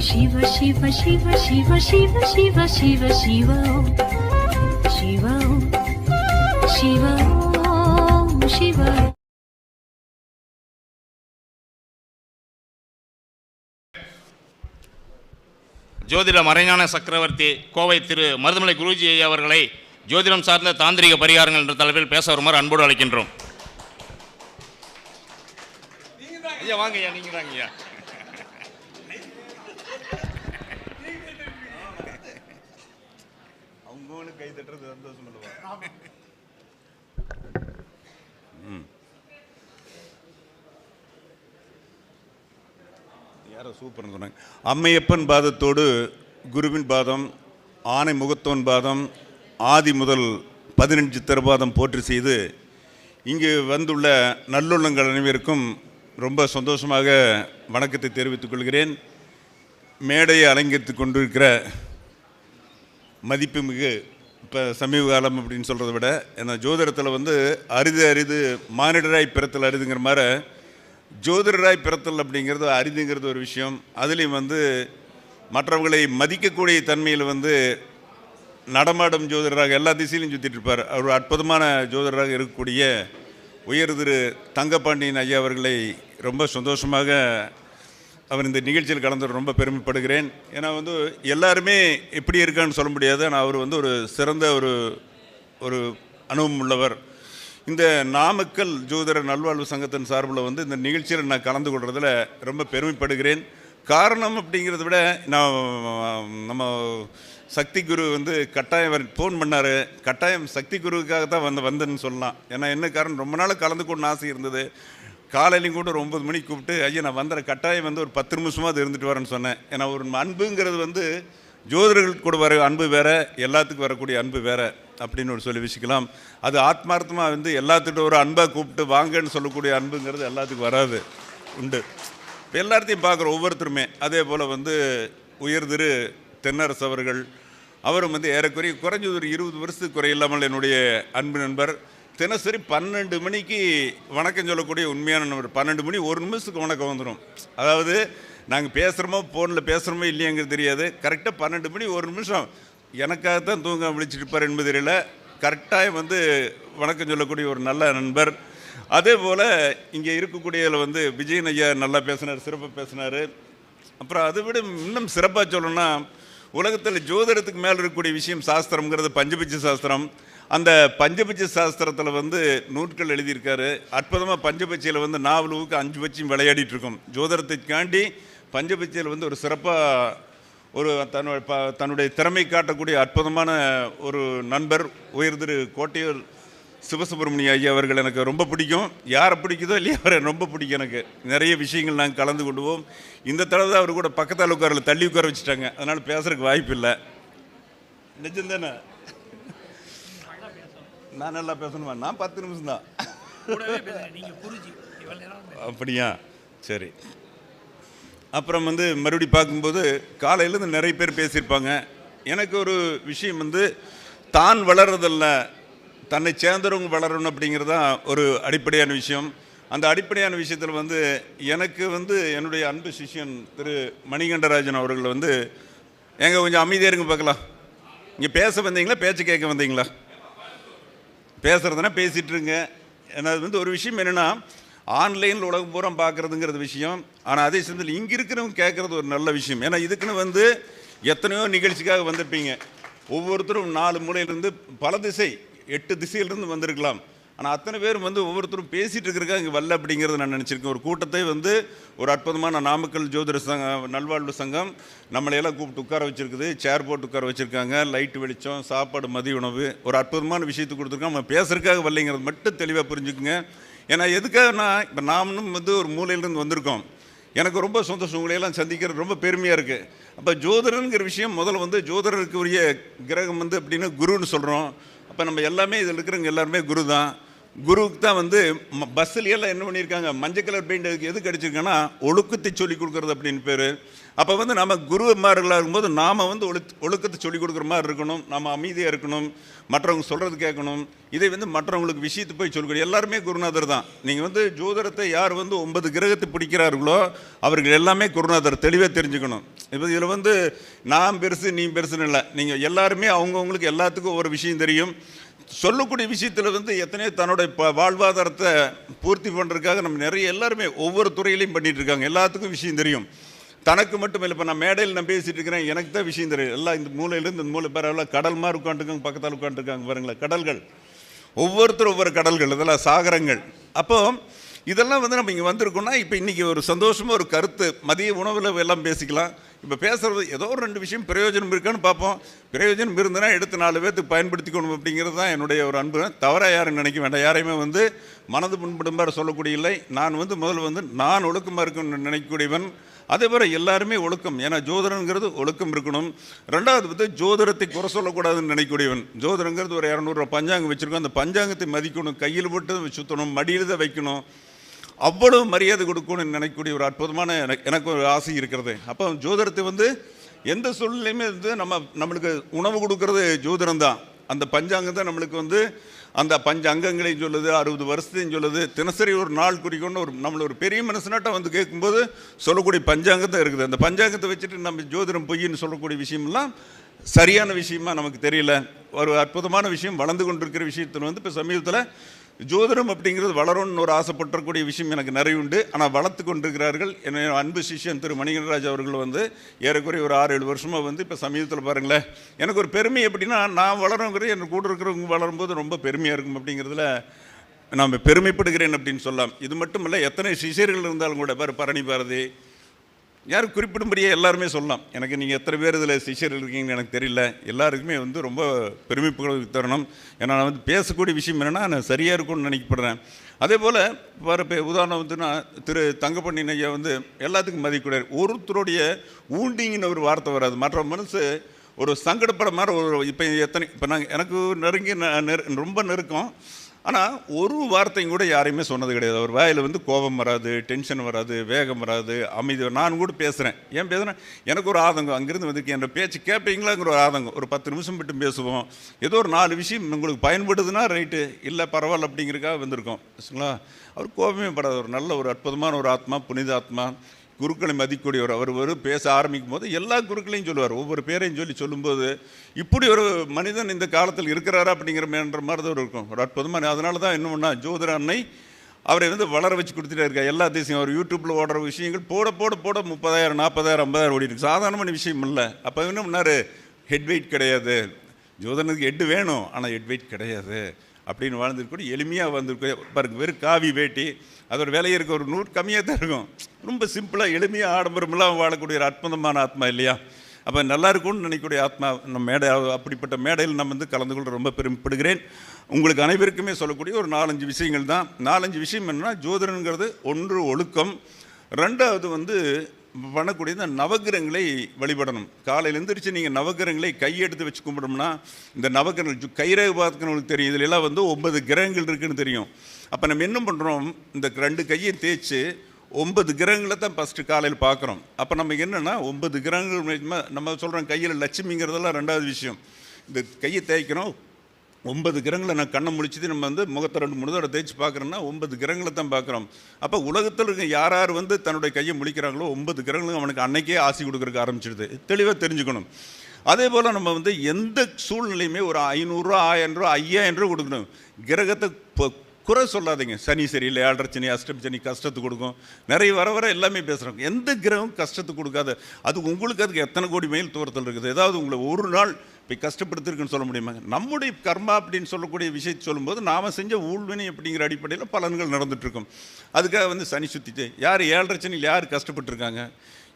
சிவ சிவ சிவ சிவ சிவ சிவ சிவ சிவோ சிவோ சிவோ சிவோ ஜோதிட மறைஞான சக்கரவர்த்தி கோவை திரு மருதமலை குருஜி அவர்களை ஜோதிடம் சார்ந்த தாந்திரிக பரிகாரங்கள் என்ற தலைப்பில் பேச வருமாறு அன்போடு அழைக்கின்றோம். ஐயா வாங்க ஐயா நீங்கள் தாங்க ஐயா மூணு கை தட்டுறது சந்தோஷம் யாரோ சூப்பர்னு சொன்னாங்க. அம்மையப்பன் பாதத்தோடு குருவின் பாதம் ஆனை முகத்தோன் பாதம் ஆதி முதல் பதினஞ்சு திருபாதம் போற்றி செய்து இங்கு வந்துள்ள நல்லுள்ளங்கள் அனைவருக்கும் ரொம்ப சந்தோஷமாக வணக்கத்தை தெரிவித்துக் கொள்கிறேன். மேடையை அலங்கரித்து கொண்டிருக்கிற மதிப்புமிகு இப்போ சமீப காலம் அப்படின்னு சொல்கிறத விட ஏன்னா ஜோதிடத்தில் வந்து அரிது அரிது மானிடராய் பிறத்தல் அரிதுங்கிற மாதிரி ஜோதிடராய் பிறத்தல் அப்படிங்கிறது அரிதுங்கிறது ஒரு விஷயம். அதுலேயும் வந்து மற்றவர்களை மதிக்கக்கூடிய தன்மையில் வந்து நடமாடும் ஜோதிடராக எல்லா திசையிலும் சுற்றிட்டு இருப்பார். அவர் அற்புதமான ஜோதிடராக இருக்கக்கூடிய உயர் திரு தங்கப்பாண்டியன் ஐயா அவர்களை ரொம்ப சந்தோஷமாக அவர் இந்த நிகழ்ச்சியில் கலந்து ரொம்ப பெருமைப்படுகிறேன். ஏன்னா வந்து எல்லாருமே எப்படி இருக்கான்னு சொல்ல முடியாது. ஆனால் அவர் வந்து ஒரு சிறந்த ஒரு ஒரு அனுபவம் உள்ளவர். இந்த நாமக்கல் ஜோதிட நல்வாழ்வு சங்கத்தின் சார்பில் வந்து இந்த நிகழ்ச்சியில் நான் கலந்து கொள்றதுல ரொம்ப பெருமைப்படுகிறேன். காரணம் அப்படிங்கிறத விட நான் நம்ம சக்தி குரு வந்து கட்டாயம் ஃபோன் பண்ணார். கட்டாயம் சக்தி குருவுக்காக தான் வந்து வந்தேன்னு சொல்லலாம். ஏன்னா என்ன காரணம்? ரொம்ப நாள் கலந்து கொண்டு ஆசை இருந்தது. காலையிலையும் கூட ஒரு ஒம்பது மணிக்கு கூப்பிட்டு ஐயா நான் வந்துற கட்டாயம் வந்து ஒரு பத்து நிமிஷமாவது இருந்துட்டு வரேன்னு சொன்னேன். ஏன்னா ஒரு அன்புங்கிறது வந்து ஜோதிடர்கள் கூட வர அன்பு வேறு எல்லாத்துக்கும் வரக்கூடிய அன்பு வேறு அப்படின்னு ஒரு சொல்லி வச்சுக்கலாம் அது ஆத்மார்த்தமாக வந்து எல்லாத்துக்கிட்ட ஒரு அன்பாக கூப்பிட்டு வாங்கன்னு சொல்லக்கூடிய அன்புங்கிறது எல்லாத்துக்கும் வராது. உண்டு. இப்போ எல்லாத்தையும் பார்க்குற ஒவ்வொருத்தருமே. அதே போல் வந்து உயர் திரு தென்னரசு அவர்கள் அவரும் வந்து ஏறக்குறைய குறைஞ்சது ஒரு இருபது வருஷத்துக்கு குறையில்லாமல் என்னுடைய அன்பு நண்பர் தினசரி பன்னெண்டு மணிக்கு வணக்கம் சொல்லக்கூடிய உண்மையான நம்பர் பன்னெண்டு மணி ஒரு நிமிஷத்துக்கு வணக்கம் வந்துடும் அதாவது நாங்கள் பேசுகிறோமோ ஃபோனில் பேசுகிறோமோ இல்லையாங்கிறது தெரியாது. கரெக்டாக பன்னெண்டு மணி ஒரு நிமிஷம். எனக்காக தான் தூங்க விழிச்சிருப்பார் என்பது தெரியல. கரெக்டாக வந்து வணக்கம் சொல்லக்கூடிய ஒரு நல்ல நண்பர். அதே போல் இங்கே இருக்கக்கூடியதில் வந்து விஜயன் ஐயா நல்லா பேசினார் சிறப்பாக பேசினார். அப்புறம் அதை விட இன்னும் சிறப்பாக சொல்லணும்னா உலகத்தில் ஜோதிடத்துக்கு மேலே இருக்கக்கூடிய விஷயம் சாஸ்திரம்ங்கிறது பஞ்சபட்ச சாஸ்திரம். அந்த பஞ்சபட்ச சாஸ்திரத்தில் வந்து நூட்கள் எழுதியிருக்காரு. அற்புதமாக பஞ்சபட்சியில் வந்து நாவலுவுக்கு அஞ்சு பட்சியும் விளையாடிட்டு இருக்கோம் ஜோதிடத்துக்காண்டி பஞ்சபட்சியில் வந்து ஒரு சிறப்பாக ஒரு தன்னுடைய ப தன்னுடைய திறமை காட்டக்கூடிய அற்புதமான ஒரு நண்பர் உயர் திரு கோட்டையூர் சிவசுப்பிரமணிய ஐயா அவர்கள் எனக்கு ரொம்ப பிடிக்கும். யாரை பிடிக்குதோ இல்லையா அவரை ரொம்ப பிடிக்கும் எனக்கு. நிறைய விஷயங்கள் நாங்கள் கலந்து கொள்வோம். இந்த தடவை தான் அவர் கூட பக்கத்தால் உட்காரில் தள்ளி உட்கார வச்சுட்டாங்க. அதனால் பேசுறதுக்கு வாய்ப்பு இல்லை. நிஜம்தானே? நான் நல்லா பேசணுமா? நான் பத்து நிமிஷம் தான். அப்படியா? சரி. அப்புறம் வந்து மறுபடி பார்க்கும்போது காலையிலேருந்து நிறைய பேர் பேசியிருப்பாங்க. எனக்கு ஒரு விஷயம் வந்து தான் வளர்றதில்ல தன்னை சேர்ந்தவங்க வளரணும் அப்படிங்கிறது தான் ஒரு அடிப்படையான விஷயம். அந்த அடிப்படையான விஷயத்தில் வந்து எனக்கு வந்து என்னுடைய அன்பு சிஷ்யன் திரு மணிகண்டராஜன் அவர்கள் வந்து எங்க கொஞ்சம் அமைதியாக இருங்க பார்க்கலாம். இங்கே பேச வந்தீங்களா? பேச்சு கேட்க வந்தீங்களா? பேசுகிறதுனா பேசிகிட்டு இருங்க ஏன்னா அது வந்து ஒரு விஷயம் என்னென்னா ஆன்லைனில் உலகம் பூரா பார்க்குறதுங்கிறது விஷயம். ஆனால் அதே சமயத்தில் இங்கே இருக்கிறவங்க கேட்குறது ஒரு நல்ல விஷயம். ஏன்னா இதுக்குன்னு வந்து எத்தனையோ நிகழ்ச்சிக்காக வந்திருப்பீங்க. ஒவ்வொருத்தரும் நாலு மூலையிலேருந்து பல திசை எட்டு திசையிலிருந்து வந்திருக்கலாம். ஆனால் அத்தனை பேரும் வந்து ஒவ்வொருத்தரும் பேசிகிட்டு இருக்கிறக்கா இங்கே வரல அப்படிங்கிறத நான் நினச்சிருக்கேன். ஒரு கூட்டத்தை வந்து ஒரு அற்புதமான நாமக்கல் ஜோதிட சங்கம் நல்வாழ்வு சங்கம் நம்மளையெல்லாம் கூப்பிட்டு உட்கார வச்சிருக்குது. சேர் போட்டு உட்கார வச்சுருக்காங்க. லைட்டு வெளிச்சம் சாப்பாடு மதிய உணவு. ஒரு அற்புதமான விஷயத்தை கொடுத்துருக்கோம் நம்ம பேசுறதுக்காக வரலைங்கிறது மட்டும் தெளிவாக புரிஞ்சுக்குங்க. ஏன்னா எதுக்காக நான் இப்போ நாமளும் வந்து ஒரு மூலையிலேருந்து வந்திருக்கோம். எனக்கு ரொம்ப சந்தோஷம். உங்களையெல்லாம் சந்திக்கிறது ரொம்ப பெருமையாக இருக்குது அப்போ ஜோதிடருங்கிற விஷயம் முதல்ல வந்து ஜோதிடருக்கு உரிய கிரகம் வந்து அப்படின்னு குருன்னு சொல்கிறோம் அப்போ நம்ம எல்லாமே இதில் இருக்கிறவங்க எல்லாருமே குரு தான் குருவுக்கு தான் வந்து பஸ்ஸில் எல்லாம் என்ன பண்ணியிருக்காங்க? மஞ்சள் கலர் பெயிண்ட் அதுக்கு எதுக்கு அடிச்சிருக்காங்கன்னா ஒழுக்கத்தை சொல்லிக் கொடுக்குறது அப்படின்னு பேர். அப்போ வந்து நம்ம குருமார்களாக இருக்கும்போது நாம் வந்து ஒழு ஒழுக்கத்தை சொல்லிக் கொடுக்குற மாதிரி இருக்கணும். நம்ம அமைதியாக இருக்கணும். மற்றவங்க சொல்கிறது கேட்கணும். இதை வந்து மற்றவங்களுக்கு விஷயத்தை போய் சொல்லிக்கணும் எல்லாருமே குருநாதர் தான். நீங்கள் வந்து ஜோதிடத்தை யார் வந்து ஒன்பது கிரகத்தை பிடிக்கிறார்களோ அவர்கள் எல்லாமே குருநாதர். தெளிவாக தெரிஞ்சுக்கணும். இப்போ இதில் வந்து நான் பெருசு நீ பெருசுன்னு இல்லை. நீங்கள் எல்லாருமே அவங்கவுங்களுக்கு எல்லாத்துக்கும் ஒரு விஷயம் தெரியும். சொல்லக்கூடிய விஷயத்தில் வந்து எத்தனையோ தன்னுடைய ப வாழ்வாதாரத்தை பூர்த்தி பண்ணுறதுக்காக நம்ம நிறைய எல்லாருமே ஒவ்வொரு துறையிலையும் பண்ணிகிட்டு இருக்காங்க. எல்லாத்துக்கும் விஷயம் தெரியும். தனக்கு மட்டும் இல்லை இப்போ நான் மேடையில் நான் பேசிகிட்டு இருக்கிறேன் எனக்கு தான் விஷயம் தெரியும். எல்லாம் இந்த மூலையிலேருந்து இந்த மூளை பரவாயில்ல கடல் மாதிரி உட்காந்துருக்காங்க பக்கத்தால் உட்காந்துருக்காங்க பாருங்களேன் கடல்கள். ஒவ்வொருத்தரும் ஒவ்வொரு கடல்கள் இதெல்லாம் சாகரங்கள். அப்போது இதெல்லாம் வந்து நம்ம இங்கே வந்திருக்கோம்னா இப்போ இன்றைக்கி ஒரு சந்தோஷமாக ஒரு கருத்து மதிய உணவில் எல்லாம் பேசிக்கலாம். இப்போ பேசுகிறது ஏதோ ஒரு ரெண்டு விஷயம் பிரயோஜனம் இருக்கான்னு பார்ப்போம். பிரயோஜனம் இருந்ததுன்னா எடுத்து நாலு பேர்த்துக்கு பயன்படுத்திக்கணும் அப்படிங்கிறது தான் என்னுடைய ஒரு அன்பு. தவறாக யாரும் நினைக்க வேண்டாம். யாரையுமே வந்து மனது புண்படும்பார் சொல்லக்கூடிய இல்லை நான் வந்து முதல்ல வந்து நான் ஒழுக்கமாக இருக்கணும்னு நினைக்கக்கூடியவன். அதே போல் எல்லாருமே ஒழுக்கம். ஏன்னா ஜோதிடங்கிறது ஒழுக்கம் இருக்கணும். ரெண்டாவது வந்து ஜோதிடத்தை குறை சொல்லக்கூடாதுன்னு நினைக்கக்கூடியவன். ஜோதிடங்கிறது ஒரு இரநூறுவா பஞ்சாங்கம் வச்சுருக்கோம். அந்த பஞ்சாங்கத்தை மதிக்கணும். கையில் போட்டு சுற்றணும் மடியில் தான் வைக்கணும். அவ்வளவு மரியாதை கொடுக்கணும்னு நினைக்கக்கூடிய ஒரு அற்புதமான எனக்கு எனக்கு ஒரு ஆசை இருக்கிறது. அப்போ ஜோதிடத்தை வந்து எந்த சூழ்நிலையுமே வந்து நம்ம நம்மளுக்கு உணவு கொடுக்கறது ஜோதிடம் தான். அந்த பஞ்சாங்கம் தான் நம்மளுக்கு வந்து அந்த பஞ்ச அங்கங்களையும் சொல்லுது அறுபது வருஷத்தையும் சொல்லுது. தினசரி ஒரு நாள் குறிக்கணும்னு ஒரு நம்மளை ஒரு பெரிய மனுஷனாட்ட வந்து கேட்கும்போது சொல்லக்கூடிய பஞ்சாங்கத்தை தான் இருக்குது. அந்த பஞ்சாங்கத்தை வச்சுட்டு நம்ம ஜோதிடம் பொய்ன்னு சொல்லக்கூடிய விஷயம்லாம் சரியான விஷயமா நமக்கு தெரியல. ஒரு அற்புதமான விஷயம் வளர்ந்து கொண்டிருக்கிற விஷயத்தில் வந்து இப்போ சமீபத்தில் ஜோதிடம் அப்படிங்கிறது வளரும்னு ஒரு ஆசைப்பட்டக்கூடிய விஷயம் எனக்கு நிறைய உண்டு. ஆனால் வளர்த்து கொண்டிருக்கிறார்கள். என்னுடைய அன்பு சிஷ்யன் திரு மணிகண்டராஜ் அவர்கள் வந்து ஏறக்குறைய ஒரு ஆறு ஏழு வருஷமாக வந்து இப்போ சமீபத்தில் பாருங்களேன். எனக்கு ஒரு பெருமை எப்படின்னா நான் வளருங்கிறது என் கூட இருக்கிறவங்க வளரும்போது ரொம்ப பெருமையாக இருக்கும் அப்படிங்கிறதுல நாம் பெருமைப்படுகிறேன் அப்படின்னு சொல்லலாம். இது மட்டும் இல்லை எத்தனை சிஷியர்கள் இருந்தாலும் கூட பாரு பரணி பாரதி யாரும் குறிப்பிடும்படியே எல்லாருமே சொல்லலாம். எனக்கு நீங்கள் எத்தனை பேர் இதில் சிஷியர் இருக்கீங்கன்னு எனக்கு தெரியல. எல்லாருக்குமே வந்து ரொம்ப பெருமைப்புகளுக்கு தரணும் ஏன்னா நான் வந்து பேசக்கூடிய விஷயம் என்னென்னா நான் சரியாக இருக்கும்னு நினைக்கப்படுறேன். அதே போல் வர இப்போ உதாரணம் வந்து நான் திரு தங்கப்பண்ணி ஐயா வந்து எல்லாத்துக்கும் மதிக்கூடாது ஒருத்தருடைய ஊண்டிங்கன்னு ஒரு வார்த்தை வராது. மற்ற மனசு ஒரு சங்கடப்பட மாதிரி ஒரு இப்போ எத்தனை இப்போ நாங்கள் எனக்கு நெருங்கி ந- நெரு- ரொம்ப நெருக்கம். ஆனால் ஒரு வார்த்தையும் கூட யாரையுமே சொன்னது கிடையாது. அவர் வாயில் வந்து கோபம் வராது டென்ஷன் வராது வேகம் வராது அமைதி நான் கூட பேசுகிறேன் ஏன் பேசுகிறேன் எனக்கு ஒரு ஆதங்கம். அங்கேருந்து வந்து என் பேச்சு கேட்பீங்களாங்கிற ஒரு ஆதங்கம். ஒரு பத்து நிமிஷம் விட்டு பேசுவோம். ஏதோ ஒரு நாலு விஷயம் உங்களுக்கு பயன்படுதுன்னா ரைட்டு. இல்லை பரவாயில்ல அப்படிங்கிறக்காக வந்திருக்கோம். சரிங்களா? அவர் கோபமே படாது ஒரு நல்ல ஒரு அற்புதமான ஒரு ஆத்மா புனித ஆத்மா. குருக்களை மதிக்கூடியவர் அவர் ஒரு பேச ஆரம்பிக்கும் போது எல்லா குருக்களையும் சொல்லுவார். ஒவ்வொரு பேரையும் சொல்லி சொல்லும்போது இப்படி ஒரு மனிதன் இந்த காலத்தில் இருக்கிறாரா அப்படிங்கிற மாதிரி தான் இருக்கும். ஒரு அற்புதமான அதனால தான் என்ன பண்ணா ஜோதிட அன்னை அவரை வந்து வளர வச்சு கொடுத்துட்டே இருக்கார். எல்லா தேசியம் அவர் யூடியூப்பில் ஓடுற விஷயங்கள் போட போட போட முப்பதாயிரம் நாற்பதாயிரம் ஐம்பதாயிரம் ஓடி இருக்கு. சாதாரணமான விஷயம் இல்லை. அப்போ என்ன பண்ணார்? ஹெட் வெயிட் கிடையாது. ஜோதனுக்கு ஹெட் வேணும் ஆனால் ஹெட் வெயிட் கிடையாது. அப்படின்னு வாழ்ந்துருக்கூடிய எளிமையாக வந்திருக்கு பாருங்க வெறும் காவி வேட்டி அதோட விலை இருக்க ஒரு நூறு கம்மியாக தான் இருக்கும். ரொம்ப சிம்பிளாக எளிமையாக ஆடம்பரமெல்லாம் வாழக்கூடிய ஒரு அற்புதமான ஆத்மா இல்லையா? அப்போ நல்லா இருக்கும்னு நினைக்கக்கூடிய ஆத்மா நம்ம மேடை அப்படிப்பட்ட மேடையில் நம்ம வந்து கலந்து கொள்ள ரொம்ப பெருமைப்படுகிறேன். உங்களுக்கு அனைவருக்குமே சொல்லக்கூடிய ஒரு நாலஞ்சு விஷயங்கள் தான். நாலஞ்சு விஷயம் என்னென்னா ஜோதிடங்கிறது ஒன்று ஒழுக்கம். ரெண்டாவது வந்து பண்ணக்கூடிய இந்த நவகிரகங்களை வழிபடணும். காலையில் எந்திரிச்சு நீங்கள் நவகிரகங்களை கையெடுத்து வச்சு கும்பிடணும்னா இந்த நவகிரகங்கள் ஜு- கைரேகை பார்க்கறவங்களுக்கு தெரியும். இதில் எல்லாம் வந்து ஒன்பது கிரகங்கள் இருக்குன்னு தெரியும். அப்போ நம்ம என்ன பண்ணுறோம் இந்த ரெண்டு கையை தேய்ச்சி ஒன்பது கிரகங்களை தான் ஃபஸ்ட்டு காலையில் பார்க்குறோம். அப்போ நம்ம என்னென்னா ஒன்பது கிரகங்கள் நம்ம சொல்கிறோம் கையில் லட்சுமிங்கிறதெல்லாம் ரெண்டாவது விஷயம். இந்த கையை தேய்க்கிறோம் ஒன்பது கிரகங்களை நான் கண்ணை முழிச்சது நம்ம வந்து முகத்தை ரெண்டு மூணு தடவை தேய்ச்சி பார்க்குறோன்னா ஒன்பது கிரகங்களை தான் பார்க்குறோம். அப்போ உலகத்தில் இருக்க யார் யார் வந்து தன்னுடைய கையை முழிக்கிறாங்களோ ஒன்பது கிரகங்களும் அவனுக்கு அன்னைக்கே ஆசி கொடுக்குறக்கு ஆரம்பிச்சிடுது. தெளிவாக தெரிஞ்சுக்கணும். அதே போல் நம்ம வந்து எந்த சூழ்நிலையுமே ஒரு ஐநூறுரூவா ஆயிரம் ரூபா ஐயாயிரம் ரூபா கொடுக்கணும். கிரகத்தை குறை சொல்லாதீங்க. சனி சரியில்லை ஏழரை சனி அஷ்டம் சனி கஷ்டத்தை கொடுக்கும். நிறைய வர வர எல்லாமே பேசுகிறாங்க எந்த கிரகம் கஷ்டத்தை கொடுக்காத. அது உங்களுக்கு அதுக்கு எத்தனை கோடி மைல் தூரத்தில் இருக்குது. ஏதாவது உங்களை ஒரு நாள் இப்போ கஷ்டப்படுத்திருக்குன்னு சொல்ல முடியுமா? நம்முடைய கர்மா அப்படின்னு சொல்லக்கூடிய விஷயத்தை சொல்லும்போது நாம் செஞ்ச ஊழ்வினை அப்படிங்கிற அடிப்படையில் பலன்கள் நடந்துகிட்ருக்கும் அதுக்காக வந்து சனி சுற்றிட்டு யார் ஏழரை சனியில் யார் கஷ்டப்பட்டிருக்காங்க?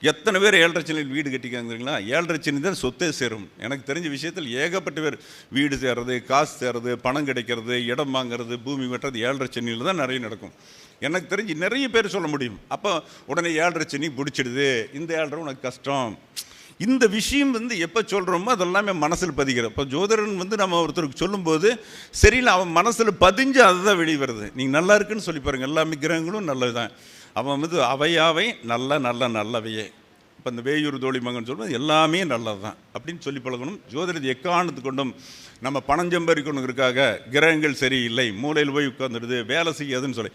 எத்தனை பேர் ஏழரை சனியில் வீடு கட்டிக்காங்கிறீங்களா ஏழரை சனி தான் சொத்தே சேரும். எனக்கு தெரிஞ்ச விஷயத்தில் ஏகப்பட்ட பேர் வீடு சேர்றது காசு சேர்றது பணம் கிடைக்கிறது இடம் வாங்குறது பூமி வெட்டுறது ஏழரை சனியில் தான் நிறைய நடக்கும். எனக்கு தெரிஞ்சு நிறைய பேர் சொல்ல முடியும். அப்போ உடனே ஏழரை சனி பிடிச்சிடுது. இந்த ஏழரை உனக்கு கஷ்டம். இந்த விஷயம் வந்து எப்போ சொல்கிறோமோ அதெல்லாமே மனசில் பதிகிற இப்போ ஜோதிடன் வந்து நம்ம ஒருத்தருக்கு சொல்லும்போது சரியில்லை அவன் மனசில் பதிஞ்சு அதுதான் வெளியே வருது. நீங்கள் நல்லா இருக்குன்னு சொல்லி பாருங்கள் எல்லா கிரகங்களும் நல்லது தான் அவன் வந்து அவையாவை நல்ல நல்ல நல்லவையே. இப்போ இந்த வேயூர் தோழி மகன் சொல்லுவது எல்லாமே நல்லது தான் அப்படின்னு சொல்லி பழகணும். ஜோதிடத்தை எக்காரணத்து கொண்டும் நம்ம பணஞ்சம்பரிக்கணுங்கிறதுக்காக கிரகங்கள் சரியில்லை மூலையில் போய் உட்காந்துடுது வேலை செய்யாதுன்னு சொல்லி.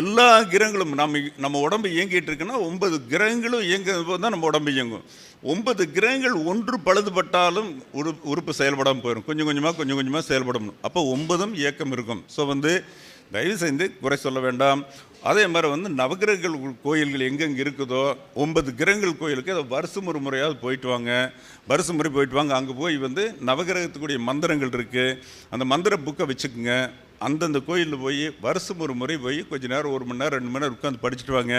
எல்லா கிரகங்களும் நம்ம நம்ம உடம்பு இயங்கிட்டு இருக்குன்னா ஒன்பது கிரகங்களும் இயங்கும் போது தான் நம்ம உடம்பு இயங்கும். ஒன்பது கிரகங்கள் ஒன்று பழுதுபட்டாலும் உரு உறுப்பு செயல்படாமல் போயிடும். கொஞ்சம் கொஞ்சமாக கொஞ்சம் கொஞ்சமாக செயல்படணும். அப்போ ஒன்பதும் இயக்கம் இருக்கும். ஸோ வந்து தயவு செய்து குறை சொல்ல வேண்டாம். அதே மாதிரி வந்து நவகிரகங்கள் உள் கோயில்கள் எங்கெங்கே இருக்குதோ ஒன்பது கிரகங்கள் கோயிலுக்கு அதை வருஷம் ஒரு முறையாவது போயிட்டு வாங்க. வருஷம் முறை போயிட்டு வாங்க. அங்கே போய் வந்து நவகிரகத்துக்குரிய மந்திரங்கள் இருக்குது அந்த மந்திர புக்கை வச்சுக்கோங்க. அந்தந்த கோயிலில் போய் வருஷம் ஒரு முறை போய் கொஞ்ச நேரம் ஒரு மணி நேரம் ரெண்டு மணி நேரம் உட்காந்து படிச்சுட்டு வாங்க.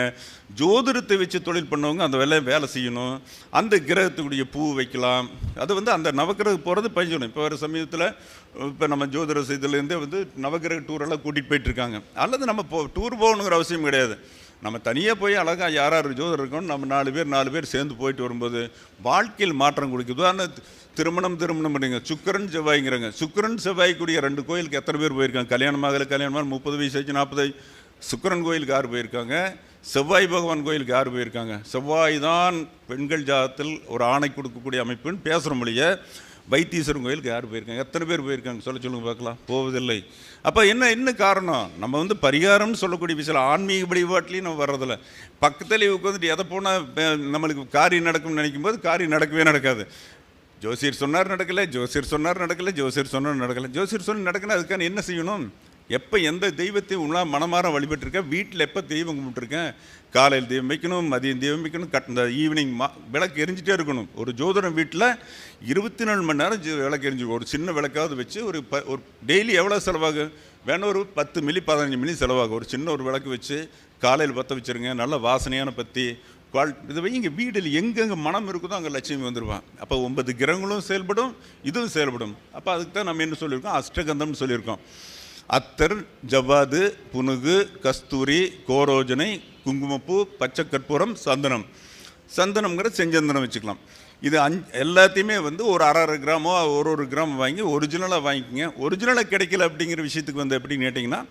ஜோதிடத்தை வச்சு தொழில் பண்ணவங்க அந்த வேலையை வேலை செய்யணும். அந்த கிரகத்துக்குரிய பூ வைக்கலாம். அது வந்து அந்த நவகிரகம் போகிறது பயஞ்சணும் இப்போ வர சமயத்தில் இப்போ நம்ம ஜோதிட இதுலேருந்தே வந்து நவகிரக டூரெல்லாம் கூட்டிகிட்டு போயிட்டுருக்காங்க அல்லது நம்ம போ டூர் போகணுங்கிற அவசியம் கிடையாது. நம்ம தனியாக போய் அழகாக யார் யார் ஜோதர் இருக்கணும் நம்ம நாலு பேர் நாலு பேர் சேர்ந்து போயிட்டு வரும்போது வாழ்க்கையில் மாற்றம் கொடுக்குது. ஆனால் திருமணம் திருமணம் பண்ணுங்க சுக்கரன் செவ்வாய்ங்கிறாங்க. சுக்கரன் செவ்வாய்க்குரிய ரெண்டு கோயிலுக்கு எத்தனை பேர் போயிருக்காங்க? கல்யாணம் ஆகலை கல்யாணமாக முப்பது வயசு ஆச்சு நாற்பது சுக்கரன் கோயிலுக்கு யார் போயிருக்காங்க? செவ்வாய் பகவான் கோயிலுக்கு யார் போயிருக்காங்க? செவ்வாய் தான் பெண்கள் ஜாதத்தில் ஒரு ஆணை கொடுக்கக்கூடிய அமைப்புன்னு பேசுகிற மொழியை வைத்தீஸ்வரன் கோயிலுக்கு யார் போயிருக்காங்க? எத்தனை பேர் போயிருக்காங்க? சொல்ல சொல்லுங்க பார்க்கலாம். போவதில்லை. அப்போ என்ன என்ன காரணம்? நம்ம வந்து பரிகாரம்னு சொல்லக்கூடிய விஷயம் ஆன்மீக வழிபாட்டிலையும் நம்ம வர்றதில்ல. பக்கத்துலேயே உட்காந்துட்டு எதை போனால் நம்மளுக்கு காரியம் நடக்கும்னு நினைக்கும் போது காரியம் நடக்கவே நடக்காது. ஜோசியர் சொன்னார் நடக்கலை. ஜோசியர் சொன்னார் நடக்கலை. ஜோசியர் சொன்னார் நடக்கலை. ஜோசியர் சொன்ன நடக்கலை அதுக்கான என்ன செய்யணும்? எப்போ எந்த தெய்வத்தையும் உன்னால் மனமாற வழிபட்டிருக்கேன் வீட்டில் எப்போ தெய்வம் கும்பிட்டுருக்கேன்? காலையில் தெய்வம் வைக்கணும் மதியம் தெய்வம் வைக்கணும் கட் இந்த ஈவினிங் மா விளக்கு எரிஞ்சிட்டே இருக்கணும். ஒரு ஜோதிடம் வீட்டில் இருபத்தி நாலு மணி நேரம் விளக்கு எரிஞ்சு ஒரு சின்ன விளக்காவது வச்சு ஒரு ப ஒரு டெய்லி எவ்வளோ செலவாகும் வேணும் ஒரு பத்து மில்லி பதினஞ்சு மில்லி செலவாகும் ஒரு சின்ன ஒரு விளக்கு வச்சு காலையில் பற்ற வச்சுருங்க. நல்ல வாசனையான பத்தி குவால் இதுவே இங்கே வீடில் எங்கெங்கே மனம் இருக்குதோ அங்கே லட்சுமி வந்துடுவான் அப்போ ஒன்பது கிரகங்களும் செயல்படும் இதுவும் செயல்படும். அப்போ அதுக்கு தான் நம்ம என்ன சொல்லியிருக்கோம்? அஷ்டகந்தம்னு சொல்லியிருக்கோம். அத்தர் ஜவ்வாது புனுகு கஸ்தூரி கோரோஜனை குங்குமப்பூ பச்சை கற்பூரம் சந்தனம். சந்தனம்ங்கிற செஞ்சந்தனம் வச்சுக்கலாம். இது அஞ் எல்லாத்தையுமே வந்து ஒரு அரை அரை கிராமோ ஒரு ஒரு கிராம் வாங்கி ஒரிஜினலாக வாங்கிக்கோங்க. ஒரிஜினலாக கிடைக்கல அப்படிங்கிற விஷயத்துக்கு வந்து எப்படின்னு கேட்டிங்கன்னா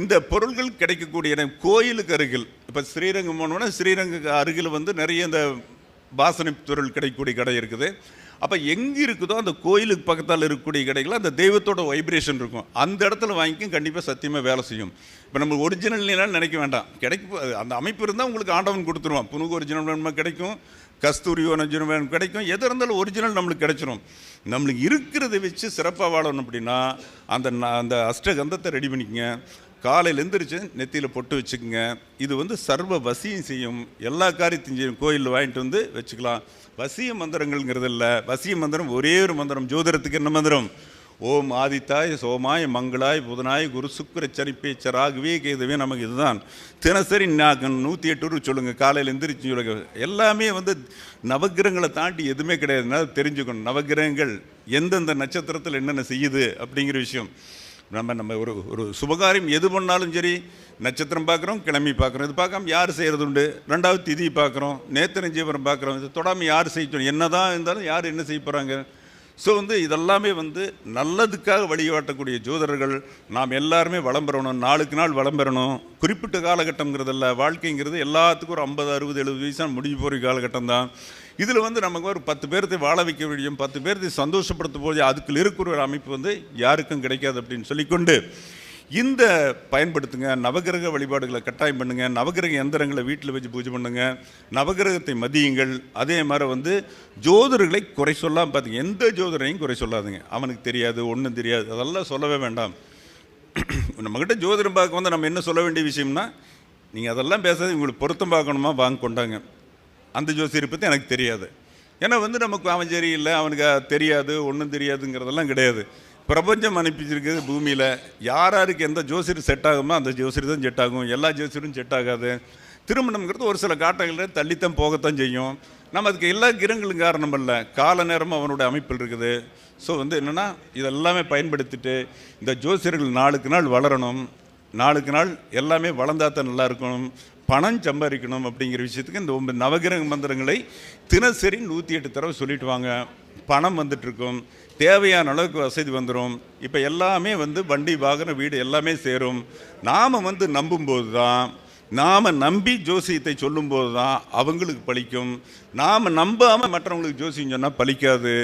இந்த பொருள்கள் கிடைக்கக்கூடிய இடம் கோயிலுக்கு அருகில். இப்போ ஸ்ரீரங்கம் போனோம்னா ஸ்ரீரங்க அருகில் வந்து நிறைய இந்த வாசனை பொருள் கிடைக்கக்கூடிய கடை இருக்குது. அப்போ எங்கே இருக்குதோ அந்த கோயிலுக்கு பக்கத்தால் இருக்கக்கூடிய கடைகள் அந்த தெய்வத்தோட வைப்ரேஷன் இருக்கும். அந்த இடத்துல வாங்கிக்கும் கண்டிப்பாக சத்தியமாக வேலை செய்யும். இப்போ நம்ம ஒரிஜினல் நினைக்க வேண்டாம். கிடைக்கும் அந்த அமைப்பு இருந்தால் உங்களுக்கு ஆண்டவன் கொடுத்துருவான். புனுகு ஒரிஜினல் வேணுமா கிடைக்கும் கஸ்தூரி ஒரிஜினல் வேணும் கிடைக்கும். எது இருந்தாலும் ஒரிஜினல் நம்மளுக்கு கிடைச்சிரும். நம்மளுக்கு இருக்கிறத வச்சு சிறப்பாக வாழணும் அப்படின்னா அந்த அந்த அஷ்டகந்தத்தை ரெடி பண்ணிக்கங்க. காலையில் எந்திரிச்சு நெத்தியில் பொட்டு வச்சுக்கோங்க. இது வந்து சர்வ வசியம் செய்யும். எல்லா காரியத்தையும் செய்யும். கோயிலில் வாங்கிட்டு வந்து வச்சுக்கலாம். வசிய மந்திரங்கள்ங்கிறது இல்லை. வசிய மந்திரம் ஒரே ஒரு மந்திரம். ஜோதிடத்துக்கு என்ன மந்திரம்? ஓம் ஆதித்தாய் சோமாய் மங்களாய் புதனாய் குரு சுக்கர சனிப்பேச்ச ராகுவே கேதுவே நமக்கு இதுதான். தினசரி நான் நூற்றி எட்டு ரூபா சொல்லுங்கள் காலையில் எந்திரிச்சு சொல்லுங்க. எல்லாமே வந்து நவக்கிரகங்களை தாண்டி எதுவுமே கிடையாதுன்னா தெரிஞ்சுக்கணும். நவக்கிரகங்கள் எந்தெந்த நட்சத்திரத்தில் என்னென்ன செய்யுது அப்படிங்கிற விஷயம். நம்ம நம்ம ஒரு ஒரு சுபகாரியம் எது பண்ணாலும் சரி நட்சத்திரம் பார்க்குறோம் கிளம்பி பார்க்குறோம். இது பார்க்காம யார் செய்கிறது உண்டு ரெண்டாவது திதி பார்க்குறோம் நேத்திர ஜீவனம் பார்க்குறோம். இது தொடாமல் யார் செய்யணும் என்ன தான் இருந்தாலும் யார் என்ன செய்ய போகிறாங்க ஸோ வந்து இதெல்லாமே வந்து நல்லதுக்காக வழிகாட்டக்கூடிய ஜோதரர்கள் நாம் எல்லாருமே வளம் பெறணும் நாளுக்கு நாள் வளம் பெறணும். குறிப்பிட்ட காலகட்டங்கிறதில்ல வாழ்க்கைங்கிறது எல்லாத்துக்கும் ஒரு ஐம்பது அறுபது எழுபது வயசாக முடிஞ்சு போகிற காலகட்டம் தான் இதில் வந்து நமக்கு ஒரு பத்து பேர்த்தை வாழ வைக்க முடியும் பத்து பேர்த்தை சந்தோஷப்படுத்த போது அதுக்குள்ள இருக்கிற ஒரு அமைப்பு வந்து யாருக்கும் கிடைக்காது அப்படின்னு சொல்லிக்கொண்டு இந்த பயன்படுத்துங்க நவகிரக வழிபாடுகளை கட்டாயம் பண்ணுங்க நவகிரக எந்திரங்களை வீட்டில் வச்சு பூஜை பண்ணுங்க நவகிரகத்தை மதியுங்கள். அதே மாதிரி வந்து ஜோதிடர்களை குறை சொல்லாமல் பார்த்தீங்க. எந்த ஜோதிடரையும் குறை சொல்லாதுங்க. அவனுக்கு தெரியாது ஒன்றும் தெரியாது அதெல்லாம் சொல்லவே வேண்டாம். நம்மக்கிட்ட ஜோதிடம் பார்க்க வந்து நம்ம என்ன சொல்ல வேண்டிய விஷயம்னா நீங்கள் அதெல்லாம் பேசாத உங்களுக்கு பொருத்தம் பார்க்கணுமா? வாங்க கொண்டாங்க. அந்த ஜோசியரை பற்றி எனக்கு தெரியாது. ஏன்னா வந்து நமக்கு அவன் சரியில்லை அவனுக்கு தெரியாது ஒன்றும் தெரியாதுங்கிறதெல்லாம் கிடையாது. பிரபஞ்சம் அனுப்பிச்சிருக்குது பூமியில். யார் யாருக்கு எந்த ஜோசியர் செட் ஆகுமோ அந்த ஜோசியர் தான் செட் ஆகும். எல்லா ஜோசியரும் செட் ஆகாது. திருமணம்ங்கிறது ஒரு சில காட்டங்களில் தள்ளித்தான் போகத்தான் செய்யும். நம்ம அதுக்கு எல்லா கிரகங்களும் காரணம் அல்ல கால நேரமும் அவனுடைய அமைப்பில் இருக்குது. ஸோ வந்து என்னென்னா இதெல்லாமே பயன்படுத்திட்டு இந்த ஜோசியர்கள் நாளுக்கு நாள் வளரணும். நாளுக்கு நாள் எல்லாமே வளர்ந்தா தான் நல்லா இருக்கணும். பணம் சம்பாதிக்கணும் அப்படிங்கிற விஷயத்துக்கு இந்த ஒன்பது நவகிரக மந்திரங்களை தினசரி நூற்றி எட்டு தடவை சொல்லிட்டு வாங்க. பணம் வந்துட்டுருக்கும் தேவையான அளவுக்கு வசதி வந்துடும் இப்போ எல்லாமே வந்து வண்டி வாகனம் வீடு எல்லாமே சேரும். நாம் வந்து நம்பும்போது தான் நாம் நம்பி ஜோசியத்தை சொல்லும்போது தான் அவங்களுக்கு பலிக்கும். நாம் நம்பாமல் மற்றவங்களுக்கு ஜோசியம் சொன்னால் பலிக்காது.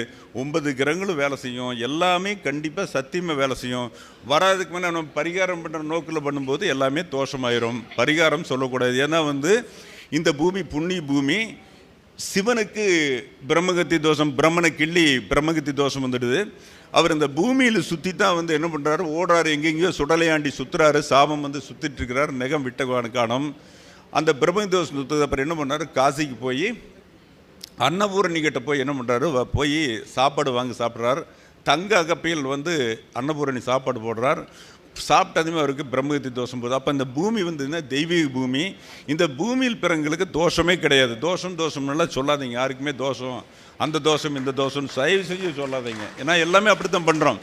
ஒன்பது கிரகங்களும் வேலை செய்யும். எல்லாமே கண்டிப்பாக சத்தியமாக வேலை செய்யும். வராதுக்கு முன்னே நம்ம பரிகாரம் பண்ணுற நோக்கில் பண்ணும்போது எல்லாமே தோஷமாயிரும். பரிகாரம் சொல்லக்கூடாது. ஏன்னா வந்து இந்த பூமி புண்ணிய பூமி சிவனுக்கு பிரம்மகத்தி தோஷம் பிரம்மனை கிள்ளி பிரம்மகத்தி தோஷம் வந்துடுது. அவர் இந்த பூமியில் சுற்றி தான் வந்து என்ன பண்ணுறாரு ஓடுறாரு எங்கெங்கேயோ சுடலையாண்டி சுற்றுறாரு சாபம் வந்து சுற்றிட்டு இருக்கிறார் நெகம் விட்ட காணும். அந்த பிரம்மகி தோஷம் சுற்றுறது அப்புறம் என்ன பண்ணாரு காசிக்கு போய் அன்னபூரணிக்கிட்ட போய் என்ன பண்ணுறாரு போய் சாப்பாடு வாங்கி சாப்பிட்றாரு. தங்க அகப்பையில் வந்து அன்னபூரணி சாப்பாடு போடுறார். சாப்பிட்டதுமே அவருக்கு பிரம்மகத்தி தோஷம் போகுது. அப்போ இந்த பூமி வந்து தெய்வீக பூமி. இந்த பூமியில் பிறங்களுக்கு தோஷமே கிடையாது. தோஷம் தோஷம்லாம் சொல்லாதீங்க. யாருக்குமே தோஷம் அந்த தோஷம் இந்த தோஷம் தயவு செஞ்சு சொல்லாதீங்க. ஏன்னா எல்லாமே அப்படித்தான் பண்ணுறோம்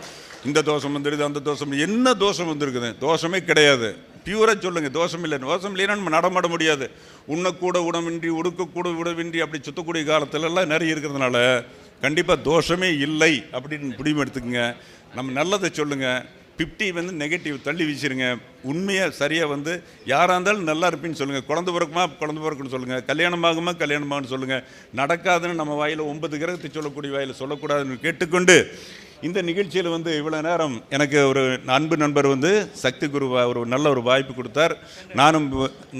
இந்த தோஷம் வந்துடுது அந்த தோஷம் என்ன தோஷம் வந்துருக்குது? தோஷமே கிடையாது. பியூராக சொல்லுங்கள் தோஷம் இல்லை தோஷம் இல்லைன்னா நம்ம நடமாட முடியாது. உண்ணக்கூட உணவின்றி உடுக்கக்கூட உணவின்றி அப்படி சுத்தக்கூடிய காலத்திலலாம் நிறைய இருக்கிறதுனால கண்டிப்பாக தோஷமே இல்லை அப்படின்னு முடிவு எடுத்துக்கங்க. நம்ம நல்லதை சொல்லுங்கள் ஃபிஃப்டி வந்து நெகட்டிவ் தள்ளி வீசிடுங்க உண்மையாக சரியாக வந்து யாராக இருந்தாலும் நல்லா இருப்பீன்னு சொல்லுங்கள் குழந்தை பிறக்குமா? குழந்தை பிறக்குன்னு சொல்லுங்கள் கல்யாணம் ஆகுமா? கல்யாணம் ஆகும்னு சொல்லுங்கள் நடக்காதுன்னு நம்ம வாயில் ஒன்பது கிரகத்தை சொல்லக்கூடிய வாயில் சொல்லக்கூடாதுன்னு கேட்டுக்கொண்டு இந்த நிகழ்ச்சியில் வந்து இவ்வளோ நேரம் எனக்கு ஒரு அன்பு நண்பர் வந்து சக்தி குரு ஒரு நல்ல ஒரு வாய்ப்பு கொடுத்தார். நானும்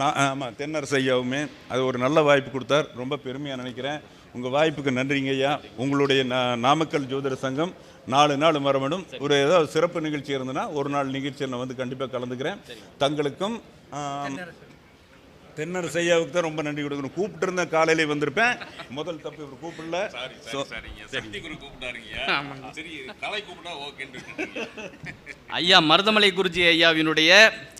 நான் ஆமாம் தென்னரசு ஐயாவுமே அது ஒரு நல்ல வாய்ப்பு கொடுத்தார். ரொம்ப பெருமையாக நினைக்கிறேன். உங்கள் வாய்ப்புக்கு நன்றிங்க ஐயா. உங்களுடைய நாமக்கல் ஜோதிட சங்கம் நாலு நாள் வேண்டும் ஒரு ஏதாவது சிறப்பு நிகழ்ச்சி இருந்ததுன்னா ஒரு நாள் நிகழ்ச்சியில் நான் வந்து கண்டிப்பாக கலந்துக்கிறேன். தங்களுக்கும் தென்னரசு ஐயாவுக்கு தான் ரொம்ப நன்றி கொடுக்கணும். கூப்பிட்டு இருந்தேன் காலையிலே வந்திருப்பேன். முதல் தப்பு இவர் கூப்பிடல. ஐயா மருதமலை குருஜி ஐயாவினுடைய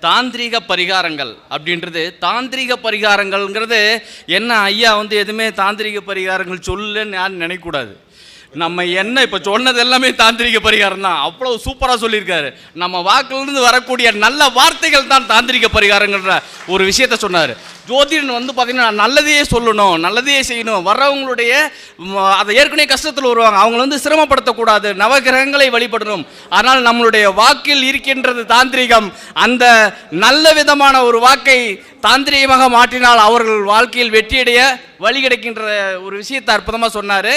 தாந்திரீக பரிகாரங்கள் அப்படின்றது தாந்திரீக பரிகாரங்கள்ங்கிறது என்ன ஐயா வந்து எதுவுமே தாந்திரீக பரிகாரங்கள் சொல்லுன்னு யாரும் நினைக்கக்கூடாது. நம்ம என்ன இப்போ சொன்னது எல்லாமே தாந்திரிக பரிகாரம் தான். அவ்வளோ சூப்பராக சொல்லியிருக்காரு. நம்ம வாக்கிலிருந்து வரக்கூடிய நல்ல வார்த்தைகள் தான் தாந்திரிக பரிகாரங்கிற ஒரு விஷயத்த சொன்னார். ஜோதிடன் வந்து பார்த்திங்கன்னா நல்லதையே சொல்லணும் நல்லதையே செய்யணும். வர்றவங்களுடைய அதை ஏற்கனவே கஷ்டத்தில் வருவாங்க. அவங்கள வந்து சிரமப்படுத்தக்கூடாது. நவகிரகங்களை வழிபடணும். ஆனால் நம்மளுடைய வாக்கில் இருக்கின்றது தாந்திரிகம். அந்த நல்ல விதமான ஒரு வாக்கை தாந்திரிகமாக மாற்றினால் அவர்கள் வாழ்க்கையில் வெற்றியடைய வழி கிடைக்கின்ற ஒரு விஷயத்தை அற்புதமாக சொன்னார்.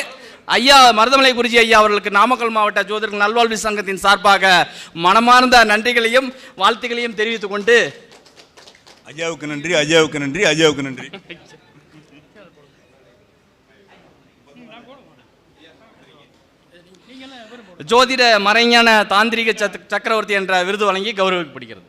ஐயா மருதமலை குருஜி ஐயா அவர்களுக்கு நாமக்கல் மாவட்ட ஜோதிடர்கள் நல்வாழ்வு சங்கத்தின் சார்பாக மனமார்ந்த நன்றிகளையும் வாழ்த்துக்களையும் தெரிவித்துக் கொண்டு ஐயாவுக்கு நன்றி ஐயாவுக்கு நன்றி ஐயாவுக்கு நன்றி. ஜோதிட மறைஞான தாந்திரிக சக்கரவர்த்தி என்ற விருது வழங்கி கௌரவிக்கப்படுகிறது.